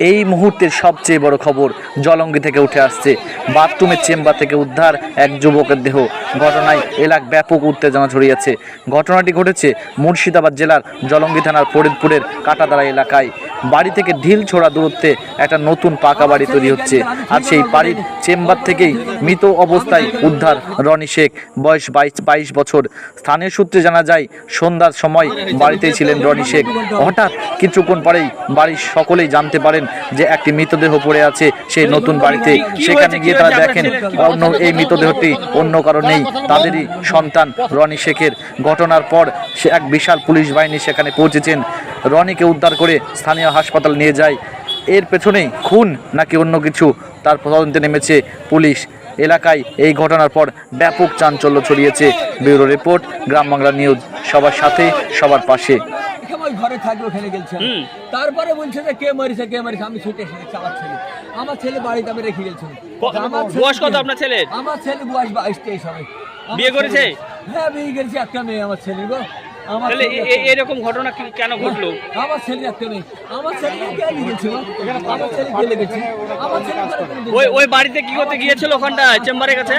এই মুহূর্তের সবচেয়ে বড় খবর, জলঙ্গি থেকে উঠে আসছে। বাথরুমের চেম্বার থেকে উদ্ধার এক যুবকের দেহ। ঘটনায় এলাক ব্যাপক উত্তেজনা ছড়িয়েছে। ঘটনাটি ঘটেছে মুর্শিদাবাদ জেলার জলঙ্গি থানার ফরিদপুরের কাটাদারা এলাকায়। বাড়ি থেকে ঢিল ছোড়া দূরত্বে একটা নতুন পাকা বাড়ি তৈরি হচ্ছে। আর সেই বাড়ির চেম্বার থেকেই মৃত অবস্থায় উদ্ধার রনি শেখ, বয়স বাইশ বাইশ বছর। স্থানীয় সূত্রে জানা যায়, সন্ধ্যার সময় বাড়িতেই ছিলেন রনি শেখ। হঠাৎ কিছুক্ষণ পরেই বাড়ির সকলেই জানতে পারেন যে একটি মৃতদেহ পড়ে আছে সেই নতুন বাড়িতে। সেখানে গিয়ে তারা দেখেন অন্য এই মৃতদেহটি অন্য কারণেই তাদেরই সন্তান রনি শেখের। ঘটনার পর সে এক বিশাল পুলিশ বাহিনী সেখানে পৌঁছেছেন। রনিকে উদ্ধার করে স্থানীয় হাসপাতাল নিয়ে যায়। এর পেছনেই খুন নাকি অন্য কিছু তার তদন্তে নেমেছে পুলিশ। এলাকায় এই ঘটনার পর ব্যাপক চাঞ্চল্য ছড়িয়েছে। Bureau report Gram Bangla news. সবার সাথে সবার পাশে। ঘরে থাকবে ওখানে গেছে তারপরে বলছে যে কে মরেছে কে মরেছে? আমি ছুটে এসে দেখছি আমার ছেলে। আমার ছেলে বাড়িতে আমি রেখে গেছি। ছেলে- বয়স কত আপনার ছেলের? আমার ছেলে বয়স বাইশ তেইশ হবে। বিয়ে করেছে? হ্যাঁ বিয়ে করেছে একটা মেয়ে আমার ছেলে গো। তাহলে ছেলে এরকম ঘটনা কেন ঘটলো? আমার ছেলে একটা মেয়ে। আমার ছেলে? আমার ছেলে লিখেছে আমার ছেলে ওই ওই বাড়িতে কি করতে গিয়েছিল ওখানটায়? চেম্বারের কাছে?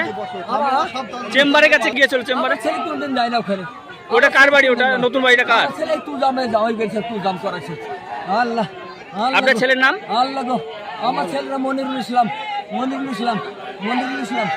চেম্বারের কাছে গিয়েছিল চেম্বারে? ছেলে কোনদিন যায় না ওখানে। ওটা কার বাড়ি? ওটা নতুন বাড়িটা কার? ছেলে তুই জামে যাওয়াই গেছে তুই দাম করাছে আল্লাহ আল্লাহ আপনার ছেলের নাম? আল্লাহ গো আমার ছেলেরা মনিরুল ইসলাম মনিরুল ইসলাম মনিরুল ইসলাম।